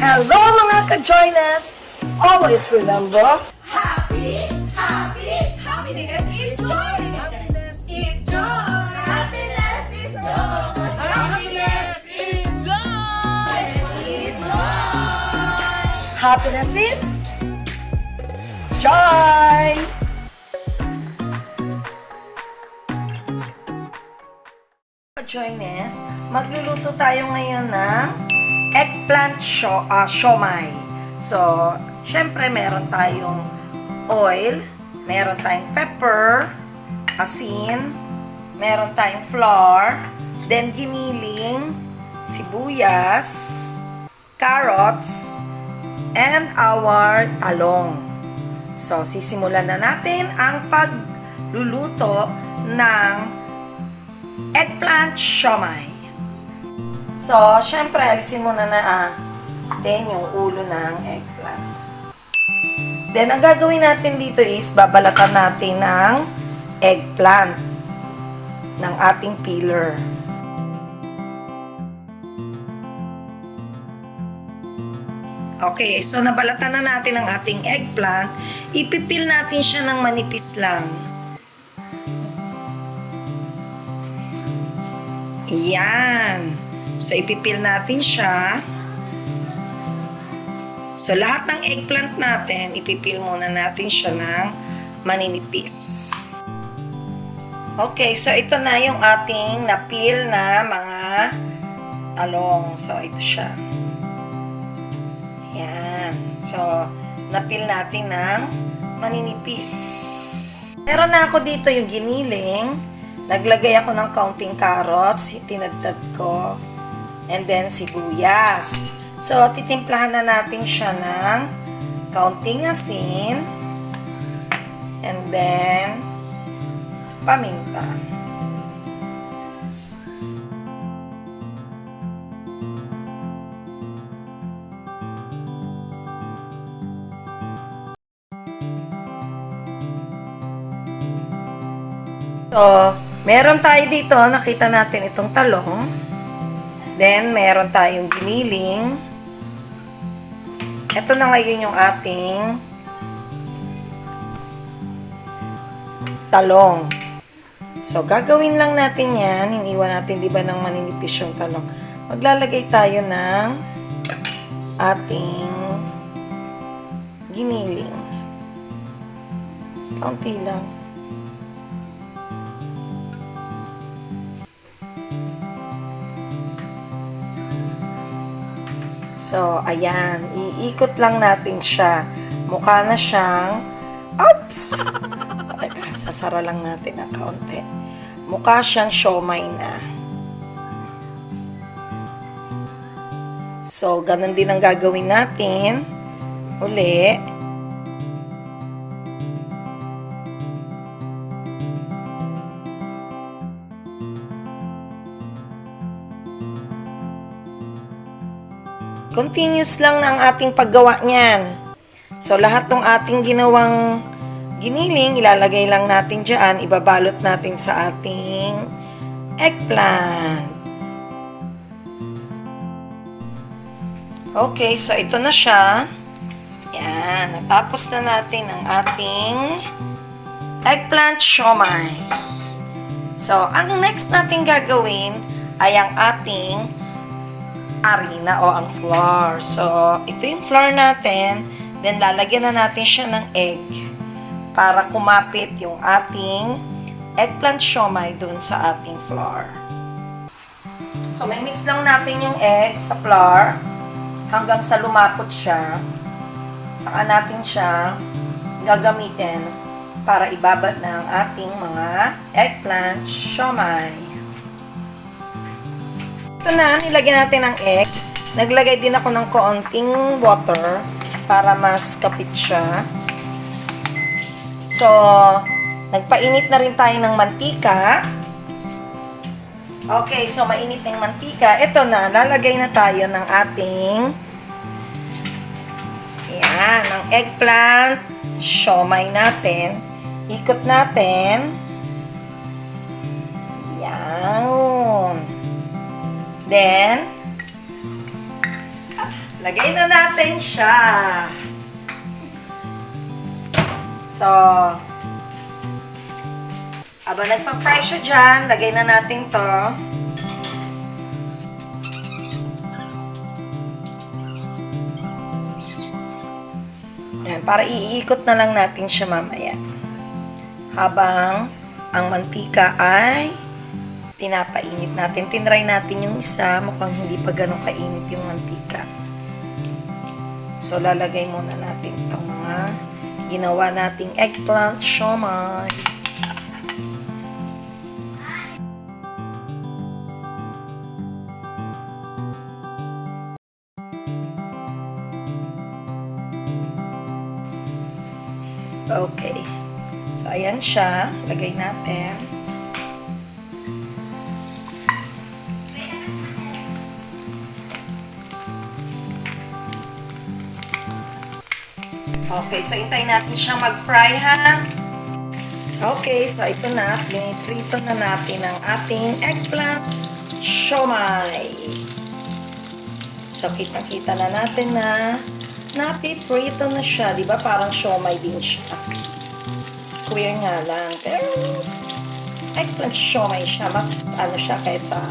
Hello mga ka-joiners! Always remember, Happy, happy, happiness is joy. Happiness is joy. Happiness is joy. Happiness is joy. Is joy. happiness is joy! Ka-joiners, magluluto tayo ngayon ng eggplant sho ah, siomay. So, syempre meron tayong oil, meron tayong pepper, asin, meron tayong flour, then giniling, sibuyas, carrots, and our talong. So, sisimulan na natin ang pagluluto ng eggplant siomay. So, syempre, alisin muna na ah, then yung ulo ng eggplant. Then, ang gagawin natin dito is babalatan natin ng eggplant ng ating peeler. Okay, so nabalatan na natin ang ating eggplant. Ipipil natin siya ng manipis lang. Yan. So, ipipil natin siya. So, lahat ng eggplant natin, ipipil muna natin siya ng maninipis. Okay, so ito na yung ating napil na mga talong. So, ito siya. Yan. So, napil natin ng maninipis. Meron na ako dito yung giniling. Naglagay ako ng counting carrots. Tinadtad ko. And then, sibuyas. So, titimplahan na natin siya ng counting asin. And then, paminta. So, meron tayo dito, nakita natin itong talong. Then, meron tayong giniling. Ito na ngayon yung ating talong. So, gagawin lang natin yan. Iniwan natin, di ba, ng maninipis yung talong. Maglalagay tayo ng ating giniling. Kaunti lang. So, ayan. Iikot lang natin siya. Mukha na siyang... Oops! Teka, sasara lang natin ng kaunti. Mukha siyang siomay na. So, ganun din ang gagawin natin. Uli. Continuous lang na ang ating paggawa niyan. So, lahat ng ating ginawang giniling, ilalagay lang natin dyan, ibabalot natin sa ating eggplant. Okay, so ito na siya. Yan, natapos na natin ang ating eggplant siomay. So, ang next natin gagawin ay ang ating harina o ang flour. So, ito yung flour natin. Then, lalagyan na natin siya ng egg para kumapit yung ating eggplant siomay dun sa ating flour. So, may mix lang natin yung egg sa flour hanggang sa lumapot siya. Saka natin siya gagamitin para ibabat ng ating mga eggplant siomay. Ito na, nilagyan natin ng egg. Naglagay din ako ng kaunting water para mas kapit siya. So, nagpainit na rin tayo ng mantika. Okay, so mainit ng mantika. Ito na, lalagay na tayo ng ating yan, ng eggplant siomay natin. Ikot natin. Yan. Then, Lagay na natin siya. So, aba nagpa-fry siya dyan, lagay na natin to. Yan, para iikot na lang natin siya mamaya. Habang ang mantika ay pinapainit natin. Tinry natin yung isa, mukhang hindi pa ganun kainit yung mantika. So, lalagay muna natin itong mga ginawa nating eggplant siomay. Okay. So, ayan siya. Lagay natin. Okay, so hintayin natin siyang mag-fry ha. Okay, so ito na. Pinitrito na natin ang ating eggplant siomay. So, kitang-kita na natin na napiprito na siya. Di ba parang siomay din siya. Square nga lang. Pero, eggplant siomay siya. Mas, ano siya, kaysa,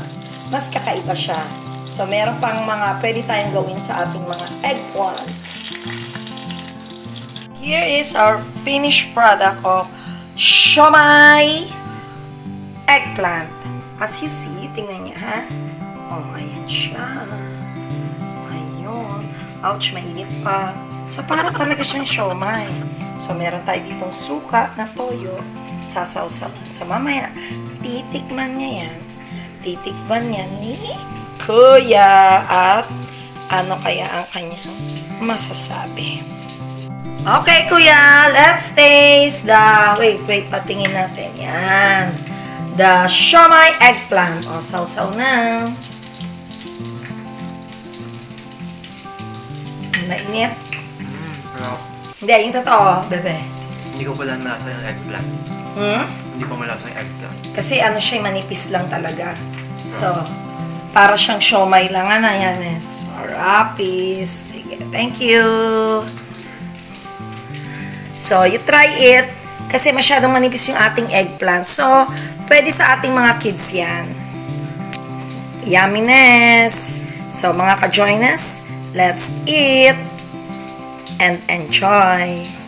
mas kakaiba siya. So, meron pang mga pwede tayong gawin sa ating mga eggplant. Here is our finished product of siomay eggplant. As you see, tingnan niya ha. Oh, ayan siya. Ayun. Ouch, mainit pa. So, para talaga siyang siomay. So, meron tayo ditong suka na toyo. Sasawsaw. So, mamaya, titikman niya yan. Titikman niya ni Kuya. At ano kaya ang kanyang masasabi. Okay, kuya. Let's taste the... Wait, wait. Patingin natin. Yan. The siomay eggplant. O, sausaw na. Mainit. Mm, pero Hindi, yung totoo, bebe. hindi ko pala malasa yung eggplant. Hmm? Hindi ko malasa yung eggplant. Kasi ano siya, manipis lang talaga. So, para siyang siomay lang. Ano yan, miss? Rapis. Sige, thank you. So, you try it. Kasi masyadong manipis yung ating eggplant. So, pwede sa ating mga kids yan. Yumminess. So, mga ka-join us, let's eat and enjoy.